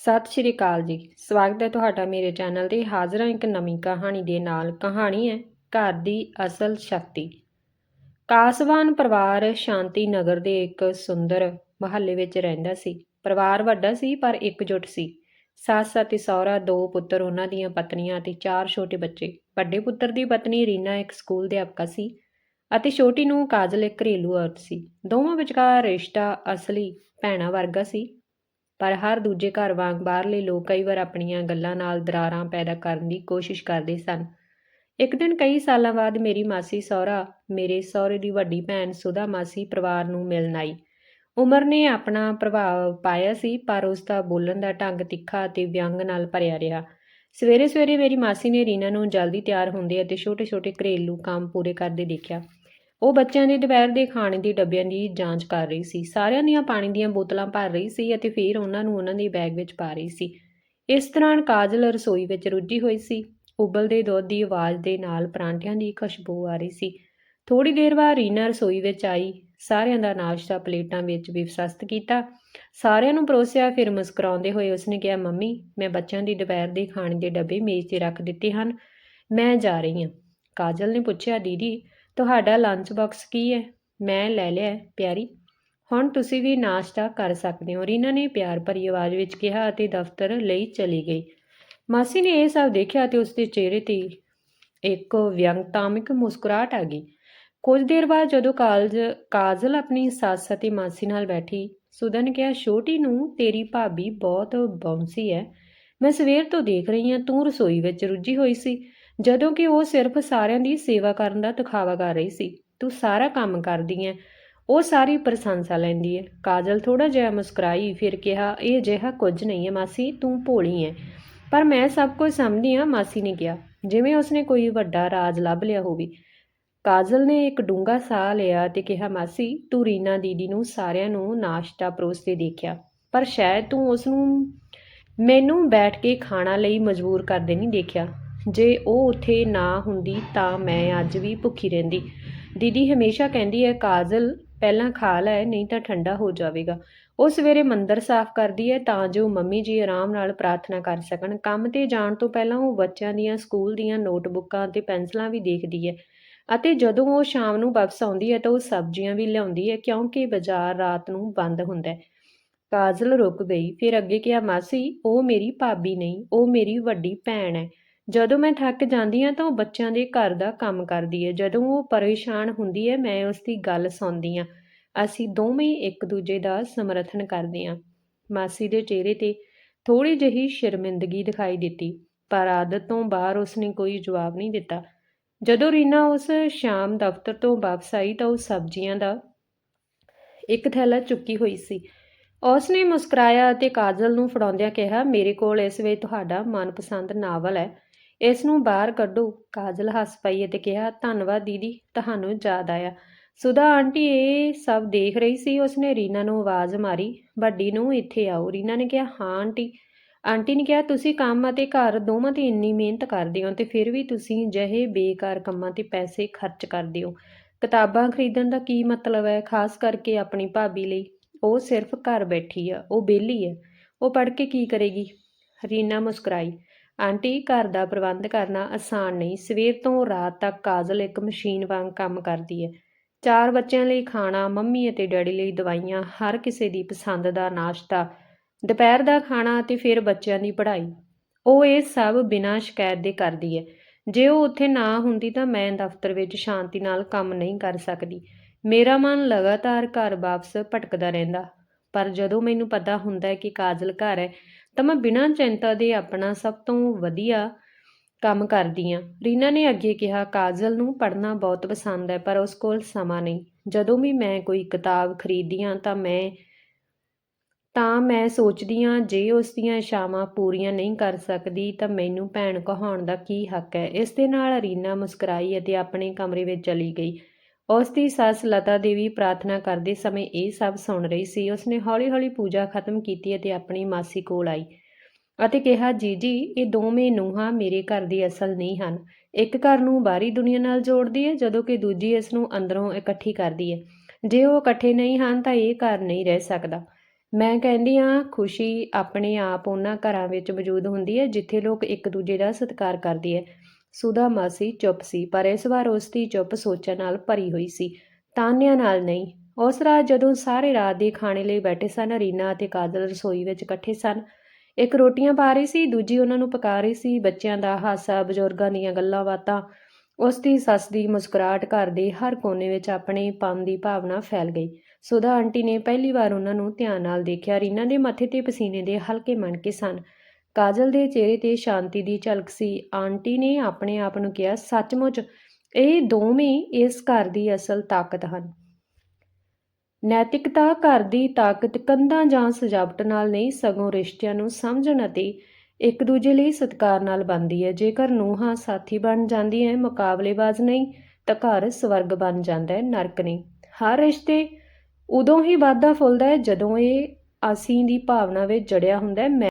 ਸਤਿ ਸ਼੍ਰੀ ਅਕਾਲ ਜੀ। ਸਵਾਗਤ ਹੈ ਤੁਹਾਡਾ ਮੇਰੇ ਚੈਨਲ ਤੇ। ਹਾਜ਼ਰ ਹਾਂ ਇੱਕ ਨਵੀਂ ਕਹਾਣੀ ਦੇ ਨਾਲ। ਕਹਾਣੀ ਹੈ ਘਰ ਦੀ ਅਸਲ ਸ਼ਕਤੀ। ਕਾਸਵਾਨ ਪਰਿਵਾਰ ਸ਼ਾਂਤੀ ਨਗਰ ਦੇ ਇੱਕ ਸੁੰਦਰ ਮਹੱਲੇ ਵਿੱਚ ਰਹਿੰਦਾ ਸੀ। ਪਰਿਵਾਰ ਵੱਡਾ ਸੀ, ਪਰ ਇਕਜੁੱਟ ਸੀ। ਸੱਸ ਅਤੇ ਸਹੁਰਾ, ਦੋ ਪੁੱਤਰ ਉਹਨਾਂ ਦੀਆਂ ਪਤਨੀਆਂ ਅਤੇ ਚਾਰ ਛੋਟੇ ਬੱਚੇ। ਵੱਡੇ ਪੁੱਤਰ ਦੀ ਪਤਨੀ ਰੀਨਾ ਇੱਕ ਸਕੂਲ ਅਧਿਆਪਕਾ ਸੀ ਅਤੇ ਛੋਟੀ ਨੂੰ ਕਾਜਲ ਇੱਕ ਘਰੇਲੂ ਔਰਤ ਸੀ। ਦੋਵਾਂ ਵਿਚਕਾਰ ਰਿਸ਼ਤਾ ਅਸਲੀ ਭੈਣਾਂ ਵਰਗਾ ਸੀ। ਪਰ ਹਰ ਦੂਜੇ ਘਰ ਵਾਂਗ ਬਾਹਰਲੇ ਲੋਕ ਕਈ ਵਾਰ ਆਪਣੀਆਂ ਗੱਲਾਂ ਨਾਲ ਦਰਾਰਾਂ ਪੈਦਾ ਕਰਨ ਦੀ ਕੋਸ਼ਿਸ਼ ਕਰਦੇ ਸਨ। ਇੱਕ ਦਿਨ ਕਈ ਸਾਲਾਂ ਬਾਅਦ ਮੇਰੀ ਮਾਸੀ ਸਹੁਰਾ, ਮੇਰੇ ਸਹੁਰੇ ਦੀ ਵੱਡੀ ਭੈਣ ਸੁਧਾ ਮਾਸੀ ਪਰਿਵਾਰ ਨੂੰ ਮਿਲਣ ਆਈ। ਉਮਰ ਨੇ ਆਪਣਾ ਪ੍ਰਭਾਵ ਪਾਇਆ ਸੀ, ਪਰ ਉਸ ਦਾ ਬੋਲਣ ਦਾ ਢੰਗ ਤਿੱਖਾ ਅਤੇ ਵਿਅੰਗ ਨਾਲ ਭਰਿਆ ਰਿਹਾ। ਸਵੇਰੇ ਸਵੇਰੇ ਮੇਰੀ ਮਾਸੀ ਨੇ ਰੀਨਾ ਨੂੰ ਜਲਦੀ ਤਿਆਰ ਹੁੰਦੇ ਅਤੇ ਛੋਟੇ-ਛੋਟੇ ਘਰੇਲੂ ਕੰਮ ਪੂਰੇ ਕਰਦੇ ਦੇਖਿਆ। ਉਹ ਬੱਚਿਆਂ ਦੇ ਦੁਪਹਿਰ ਦੇ ਖਾਣੇ ਦੇ ਡੱਬਿਆਂ ਦੀ ਜਾਂਚ ਕਰ ਰਹੀ ਸੀ। ਸਾਰਿਆਂ ਦੀਆਂ ਪਾਣੀ ਦੀਆਂ ਬੋਤਲਾਂ ਭਰ ਰਹੀ ਸੀ ਅਤੇ ਫਿਰ ਉਹਨਾਂ ਨੂੰ ਉਹਨਾਂ ਦੇ ਬੈਗ ਵਿੱਚ ਪਾ ਰਹੀ ਸੀ। ਇਸ ਦੌਰਾਨ ਕਾਜਲ ਰਸੋਈ ਵਿੱਚ ਰੁੱਝੀ ਹੋਈ ਸੀ। ਉਬਲਦੇ ਦੁੱਧ ਦੀ ਆਵਾਜ਼ ਦੇ ਨਾਲ ਪਰਾਂਠਿਆਂ ਦੀ ਖੁਸ਼ਬੂ ਆ ਰਹੀ ਸੀ। ਥੋੜੀ ਦੇਰ ਬਾਅਦ ਰੀਨਾ ਰਸੋਈ ਵਿੱਚ ਆਈ। ਸਾਰਿਆਂ ਦਾ ਨਾਸ਼ਤਾ ਪਲੇਟਾਂ ਵਿੱਚ ਵਿਵਸਥਿਤ ਕੀਤਾ। ਸਾਰਿਆਂ ਨੂੰ ਪਰੋਸਿਆ, ਫਿਰ ਮੁਸਕਰਾਉਂਦੇ ਹੋਏ ਉਸਨੇ ਕਿਹਾ, ਮੰਮੀ, ਮੈਂ ਬੱਚਿਆਂ ਦੀ ਦੁਪਹਿਰ ਦੇ ਖਾਣੇ ਦੇ ਡੱਬੇ ਮੇਜ਼ ਤੇ ਰੱਖ ਦਿੱਤੇ ਹਨ। ਮੈਂ ਜਾ ਰਹੀ ਹਾਂ। ਕਾਜਲ ਨੇ ਪੁੱਛਿਆ, ਦੀਦੀ ਤੁਹਾਡਾ ਲੰਚ ਬਾਕਸ ਕੀ ਹੈ? ਮੈਂ ਲੈ ਲਿਆ ਪਿਆਰੀ। ਹੁਣ ਤੁਸੀਂ ਵੀ ਨਾਸ਼ਤਾ ਕਰ ਸਕਦੇ ਹੋ। ਰੀਨਾ ਨੇ ਪਿਆਰ ਭਰੀ ਆਵਾਜ਼ ਵਿੱਚ ਕਿਹਾ ਅਤੇ ਦਫ਼ਤਰ ਲਈ ਚਲੀ ਗਈ। ਮਾਸੀ ਨੇ ਇਹ ਸਭ ਦੇਖਿਆ ਤੇ ਉਸਦੇ ਚਿਹਰੇ ਤੇ ਇੱਕ ਵਿਅੰਗਤਾਮਿਕ ਮੁਸਕਰਾਹਟ ਆ ਗਈ। ਕੁਝ ਦੇਰ ਬਾਅਦ ਜਦੋਂ ਕਾਲਜ, ਕਾਜਲ ਆਪਣੀ ਸੱਸ ਅਤੇ ਮਾਸੀ ਨਾਲ ਬੈਠੀ ਸੁਦਾ ਨੇ ਕਿਹਾ, ਛੋਟੀ ਨੂੰ ਤੇਰੀ ਭਾਬੀ ਬਹੁਤ ਬੌਂਸੀ ਹੈ। ਮੈਂ ਸਵੇਰ ਤੋਂ ਦੇਖ ਰਹੀ ਹਾਂ, ਤੂੰ ਰਸੋਈ ਵਿੱਚ ਰੁੱਝੀ ਹੋਈ ਸੀ। ਜਦੋਂ ਕਿ ਉਹ ਸਿਰਫ ਸਾਰਿਆਂ ਦੀ ਸੇਵਾ ਕਰਨ ਦਾ ਦਿਖਾਵਾ ਕਰ ਰਹੀ ਸੀ। ਤੂੰ ਸਾਰਾ ਕੰਮ ਕਰਦੀ ਐ। ਉਹ ਸਾਰੀ ਪ੍ਰਸ਼ੰਸਾ ਲੈਂਦੀ ਹੈ ਕਾਜਲ ਥੋੜਾ ਜਿਹਾ ਮੁਸਕਰਾਈ, ਫਿਰ ਕਿਹਾ, ਇਹ ਅਜਿਹਾ ਕੁਝ ਨਹੀਂ ਹੈ ਮਾਸੀ, ਤੂੰ ਭੋਲੀ ਹੈ ਪਰ ਮੈਂ ਸਭ ਕੁਝ ਸਮਝਦੀ ਹਾਂ ਮਾਸੀ ਨੇ ਕਿਹਾ। ਜਿਵੇਂ ਉਸਨੇ ਕੋਈ ਵੱਡਾ ਰਾਜ ਲੱਭ ਲਿਆ ਹੋਵੇ। ਕਾਜਲ ਨੇ ਇੱਕ ਡੂੰਘਾ ਸਾਹ ਲਿਆ ਤੇ ਕਿਹਾ, ਮਾਸੀ, ਤੂੰ ਰੀਨਾ ਦੀਦੀ ਨੂੰ ਸਾਰਿਆਂ ਨੂੰ ਨਾਸ਼ਤਾ ਪਰੋਸਦੇ ਦੇਖਿਆ, ਪਰ ਸ਼ਾਇਦ ਤੂੰ ਉਸ ਨੂੰ ਮੈਨੂੰ ਬੈਠ ਕੇ ਖਾਣਾ ਲਈ ਮਜਬੂਰ ਕਰਦੇ ਨਹੀਂ ਦੇਖਿਆ। ਜੇ ਉਹ ਉੱਥੇ ਨਾ ਹੁੰਦੀ ਤਾਂ ਮੈਂ ਅੱਜ ਵੀ ਭੁੱਖੀ ਰਹਿੰਦੀ। ਦੀਦੀ ਹਮੇਸ਼ਾ ਕਹਿੰਦੀ ਹੈ, ਕਾਜਲ, ਪਹਿਲਾਂ ਖਾ ਲੈ, ਨਹੀਂ ਤਾਂ ਠੰਡਾ ਹੋ ਜਾਵੇਗਾ। ਉਹ ਸਵੇਰੇ ਮੰਦਰ ਸਾਫ਼ ਕਰਦੀ ਹੈ ਤਾਂ ਜੋ ਮੰਮੀ ਜੀ ਆਰਾਮ ਨਾਲ ਪ੍ਰਾਰਥਨਾ ਕਰ ਸਕਣ। ਕੰਮ ਤੇ ਜਾਣ ਤੋਂ ਪਹਿਲਾਂ ਉਹ ਬੱਚਿਆਂ ਦੀਆਂ, ਸਕੂਲ ਦੀਆਂ ਨੋਟਬੁੱਕਾਂ ਅਤੇ ਪੈਨਸਲਾਂ ਵੀ ਦੇਖਦੀ ਹੈ ਅਤੇ ਜਦੋਂ ਉਹ ਸ਼ਾਮ ਨੂੰ ਵਾਪਸ ਆਉਂਦੀ ਹੈ ਤਾਂ ਉਹ ਸਬਜ਼ੀਆਂ ਵੀ ਲਿਆਉਂਦੀ ਹੈ ਕਿਉਂਕਿ ਬਾਜ਼ਾਰ ਰਾਤ ਨੂੰ ਬੰਦ ਹੁੰਦਾ ਹੈ। ਕਾਜਲ ਰੁਕ ਗਈ, ਫਿਰ ਅੱਗੇ ਕਿਹਾ, ਮਾਸੀ, ਉਹ ਮੇਰੀ ਭਾਬੀ ਨਹੀਂ, ਉਹ ਮੇਰੀ ਵੱਡੀ ਭੈਣ ਹੈ। ਜਦੋਂ ਮੈਂ ਥੱਕ ਜਾਂਦੀ ਹਾਂ ਤਾਂ ਉਹ ਬੱਚਿਆਂ ਦੇ ਘਰ ਦਾ ਕੰਮ ਕਰਦੀ ਹੈ। ਜਦੋਂ ਉਹ ਪਰੇਸ਼ਾਨ ਹੁੰਦੀ ਹੈ, ਮੈਂ ਉਸ ਦੀ ਗੱਲ ਸੁਣਦੀ ਹਾਂ। ਅਸੀਂ ਦੋਵੇਂ ਇੱਕ ਦੂਜੇ ਦਾ ਸਮਰਥਨ ਕਰਦੇ ਹਾਂ। ਮਾਸੀ ਦੇ ਚਿਹਰੇ ਤੇ ਥੋੜੀ ਜਿਹੀ ਸ਼ਰਮਿੰਦਗੀ ਦਿਖਾਈ ਦਿੱਤੀ, ਪਰ ਆਦਤ ਤੋਂ ਬਾਹਰ ਉਸਨੇ ਕੋਈ ਜਵਾਬ ਨਹੀਂ ਦਿੱਤਾ। ਜਦੋਂ ਰੀਨਾ ਉਸ ਸ਼ਾਮ ਦਫ਼ਤਰ ਤੋਂ ਵਾਪਸ ਆਈ ਤਾਂ ਉਹ ਸਬਜ਼ੀਆਂ ਦਾ ਇੱਕ ਥੈਲਾ ਚੁੱਕੀ ਹੋਈ ਸੀ। ਉਸਨੇ ਮੁਸਕਰਾਇਆ ਅਤੇ ਕਾਜਲ ਨੂੰ ਫੜਾਉਂਦਿਆਂ ਕਿਹਾ, ਮੇਰੇ ਕੋਲ ਇਸ ਵੇਲੇ ਤੁਹਾਡਾ ਮਨਪਸੰਦ ਨਾਵਲ ਹੈ। ਇਸ ਨੂੰ ਬਾਹਰ ਕੱਢੋ। ਕਾਜਲ ਹੱਸ ਪਈ ਅਤੇ ਕਿਹਾ, ਧੰਨਵਾਦ ਦੀਦੀ, ਤੁਹਾਨੂੰ ਯਾਦ ਆਇਆ। ਸੁਦਾ ਆਂਟੀ, ਇਹ ਸਭ ਦੇਖ ਰਹੀ ਸੀ? ਉਸਨੇ ਰੀਨਾ ਨੂੰ ਆਵਾਜ਼ ਮਾਰੀ। ਵੱਡੀ ਨੂੰ ਇੱਥੇ ਆਓ। ਰੀਨਾ ਨੇ ਕਿਹਾ, ਹਾਂ ਆਂਟੀ। ਆਂਟੀ ਨੇ ਕਿਹਾ, ਤੁਸੀਂ ਕੰਮ ਅਤੇ ਘਰ ਦੋਵਾਂ ਤੇ ਇੰਨੀ ਮਿਹਨਤ ਕਰਦੇ ਹੋ ਤੇ ਫਿਰ ਵੀ ਤੁਸੀਂ ਜਿਹੇ ਬੇਕਾਰ ਕੰਮਾਂ ਤੇ ਪੈਸੇ ਖਰਚ ਕਰਦੇ ਹੋ। ਕਿਤਾਬਾਂ ਖਰੀਦਣ ਦਾ ਕੀ ਮਤਲਬ ਹੈ? ਖਾਸ ਕਰਕੇ ਆਪਣੀ ਭਾਬੀ ਲਈ। ਉਹ ਸਿਰਫ ਘਰ ਬੈਠੀ ਆ। ਉਹ ਬੇਲੀ ਹੈ। ਉਹ ਪੜ੍ਹ ਕੇ ਕੀ ਕਰੇਗੀ? ਰੀਨਾ ਮੁਸਕਰਾਈ। ਆਂਟੀ, ਘਰ ਦਾ ਪ੍ਰਬੰਧ ਕਰਨਾ ਆਸਾਨ ਨਹੀਂ। ਸਵੇਰ ਤੋਂ ਰਾਤ ਤੱਕ ਕਾਜਲ ਇੱਕ ਮਸ਼ੀਨ ਵਾਂਗ ਕੰਮ ਕਰਦੀ ਹੈ। ਚਾਰ ਬੱਚਿਆਂ ਲਈ ਖਾਣਾ, ਮੰਮੀ ਅਤੇ ਡੈਡੀ ਲਈ ਦਵਾਈਆਂ, ਹਰ ਕਿਸੇ ਦੀ ਪਸੰਦ ਦਾ ਨਾਸ਼ਤਾ, ਦੁਪਹਿਰ ਦਾ ਖਾਣਾ ਅਤੇ ਫਿਰ ਬੱਚਿਆਂ ਦੀ ਪੜ੍ਹਾਈ। ਉਹ ਇਹ ਸਭ ਬਿਨਾਂ ਸ਼ਿਕਾਇਤ ਦੇ ਕਰਦੀ ਹੈ। ਜੇ ਉਹ ਉੱਥੇ ਨਾ ਹੁੰਦੀ ਤਾਂ ਮੈਂ ਦਫ਼ਤਰ ਵਿੱਚ ਸ਼ਾਂਤੀ ਨਾਲ ਕੰਮ ਨਹੀਂ ਕਰ ਸਕਦੀ। ਮੇਰਾ ਮਨ ਲਗਾਤਾਰ ਘਰ ਵਾਪਸ ਭਟਕਦਾ ਰਹਿੰਦਾ। ਪਰ ਜਦੋਂ ਮੈਨੂੰ ਪਤਾ ਹੁੰਦਾ ਹੈ ਕਿ ਕਾਜਲ ਘਰ ਹੈ ਤਾਂ ਮੈਂ ਬਿਨਾਂ ਚਿੰਤਾ ਦੇ ਆਪਣਾ ਸਭ ਤੋਂ ਵਧੀਆ ਕੰਮ ਕਰਦੀ ਹਾਂ। ਰੀਨਾ ਨੇ ਅੱਗੇ ਕਿਹਾ, ਕਾਜਲ ਨੂੰ ਪੜ੍ਹਨਾ ਬਹੁਤ ਪਸੰਦ ਹੈ, ਪਰ ਉਸ ਕੋਲ ਸਮਾਂ ਨਹੀਂ। ਜਦੋਂ ਵੀ ਮੈਂ ਕੋਈ ਕਿਤਾਬ ਖਰੀਦਦੀ ਹਾਂ ਤਾਂ ਮੈਂ ਤਾਂ ਮੈਂ ਸੋਚਦੀ ਹਾਂ, ਜੇ ਉਸ ਦੀਆਂ ਇਸ਼ਾਵਾਂ ਪੂਰੀਆਂ ਨਹੀਂ ਕਰ ਸਕਦੀ ਤਾਂ ਮੈਨੂੰ ਭੈਣ ਕਹਾਉਣ ਦਾ ਕੀ ਹੱਕ ਹੈ? ਇਸ ਦੇ ਨਾਲ ਰੀਨਾ ਮੁਸਕਰਾਈ ਅਤੇ ਆਪਣੇ ਕਮਰੇ ਵਿੱਚ ਚਲੀ ਗਈ। ਉਸ ਦੀ ਸੱਸ ਲਤਾ ਦੇਵੀ ਪ੍ਰਾਰਥਨਾ ਕਰਦੇ ਸਮੇਂ ਇਹ ਸਭ ਸੁਣ ਰਹੀ ਸੀ। ਉਸਨੇ ਹੌਲੀ-ਹੌਲੀ ਪੂਜਾ ਖਤਮ ਕੀਤੀ ਅਤੇ ਆਪਣੀ ਮਾਸੀ ਕੋਲ ਆਈ ਅਤੇ ਕਿਹਾ, ਜੀਜੀ, ਇਹ ਦੋਵੇਂ ਨੂੰਹਾਂ ਮੇਰੇ ਘਰ ਦੀ ਅਸਲ ਨਹੀਂ ਹਨ। ਇੱਕ ਘਰ ਨੂੰ ਬਾਹਰੀ ਦੁਨੀਆ ਨਾਲ ਜੋੜਦੀ ਹੈ, ਜਦੋਂ ਕਿ ਦੂਜੀ ਇਸ ਨੂੰ ਅੰਦਰੋਂ ਇਕੱਠੀ ਕਰਦੀ ਹੈ। ਜੇ ਉਹ ਇਕੱਠੇ ਨਹੀਂ ਹਨ, ਤਾਂ ਇਹ ਘਰ ਨਹੀਂ ਰਹਿ ਸਕਦਾ। ਮੈਂ ਕਹਿੰਦੀ ਹਾਂ, ਖੁਸ਼ੀ ਆਪਣੇ ਆਪ ਉਹਨਾਂ ਘਰਾਂ ਵਿੱਚ ਮੌਜੂਦ ਹੁੰਦੀ ਹੈ, ਜਿੱਥੇ ਲੋਕ ਇੱਕ ਦੂਜੇ ਦਾ ਸਤਿਕਾਰ ਕਰਦੇ ਹੈ। ਸੁਧਾ ਮਾਸੀ ਚੁੱਪ ਸੀ, ਪਰ ਇਸ ਵਾਰ ਉਸ ਦੀ ਚੁੱਪ ਸੋਚਾਂ ਨਾਲ ਭਰੀ ਹੋਈ ਸੀ। ਤਾਨਿਆਂ ਨਾਲ ਨਹੀਂ। ਉਸ ਰਾਤ ਜਦੋਂ ਸਾਰੇ ਰਾਤ ਦੇ ਖਾਣੇ ਲਈ ਬੈਠੇ ਸਨ, ਰੀਨਾ ਅਤੇ ਕਾਦਲ ਰਸੋਈ ਵਿੱਚ ਇਕੱਠੇ ਸਨ। ਇੱਕ ਰੋਟੀਆਂ ਪਾ ਰਹੀ ਸੀ, ਦੂਜੀ ਉਹਨਾਂ ਨੂੰ ਪਕਾ ਰਹੀ ਸੀ। ਬੱਚਿਆਂ ਦਾ ਹਾਸਾ, ਬਜ਼ੁਰਗਾਂ ਦੀਆਂ ਗੱਲਾਂ ਬਾਤਾਂ ਉਸ ਦੀ ਸੱਸ ਦੀ ਮੁਸਕਰਾਹਟ ਘਰ ਦੇ ਹਰ ਕੋਨੇ ਵਿੱਚ ਆਪਣੇ ਪਨ ਦੀ ਭਾਵਨਾ ਫੈਲ ਗਈ। ਸੁਧਾ ਆਂਟੀ ਨੇ ਪਹਿਲੀ ਵਾਰ ਉਹਨਾਂ ਨੂੰ ਧਿਆਨ ਨਾਲ ਦੇਖਿਆ। ਰੀਨਾ ਦੇ ਮੱਥੇ ਤੇ ਪਸੀਨੇ ਦੇ ਹਲਕੇ ਮਣਕੇ ਸਨ। ਕਾਜਲ ਦੇ ਚਿਹਰੇ ਤੇ ਸ਼ਾਂਤੀ ਦੀ ਝਲਕ ਸੀ। ਆਂਟੀ ਨੇ ਆਪਣੇ ਆਪ ਨੂੰ ਕਿਹਾ, ਸੱਚਮੁੱਚ, ਇਹ ਦੋਵੇਂ ਇਸ ਘਰ ਦੀ ਅਸਲ ਤਾਕਤ ਹਨ। ਨੈਤਿਕਤਾ ਘਰ ਦੀ ਤਾਕਤ ਕੰਧਾਂ ਜਾਂ ਸਜਾਵਟ ਨਾਲ ਨਹੀਂ, ਸਗੋਂ ਰਿਸ਼ਤਿਆਂ ਨੂੰ ਸਮਝਣ ਅਤੇ ਇੱਕ ਦੂਜੇ ਲਈ ਸਤਿਕਾਰ ਨਾਲ ਬਣਦੀ ਹੈ। ਜੇਕਰ ਨੂੰਹਾਂ ਸਾਥੀ ਬਣ ਜਾਂਦੀ ਹੈ, ਮੁਕਾਬਲੇਬਾਜ਼ ਨਹੀਂ, ਤਾਂ ਘਰ ਸਵਰਗ ਬਣ ਜਾਂਦਾ ਹੈ, ਨਰਕ ਨਹੀਂ। ਹਰ ਰਿਸ਼ਤੇ ਉਦੋਂ ਹੀ ਵਾਧਾ ਫੁੱਲਦਾ ਹੈ, ਜਦੋਂ ਇਹ ਅਸੀਂ ਦੀ ਭਾਵਨਾ ਵਿੱਚ ਜੜਿਆ ਹੁੰਦਾ ਹੈ। ਮੈਂ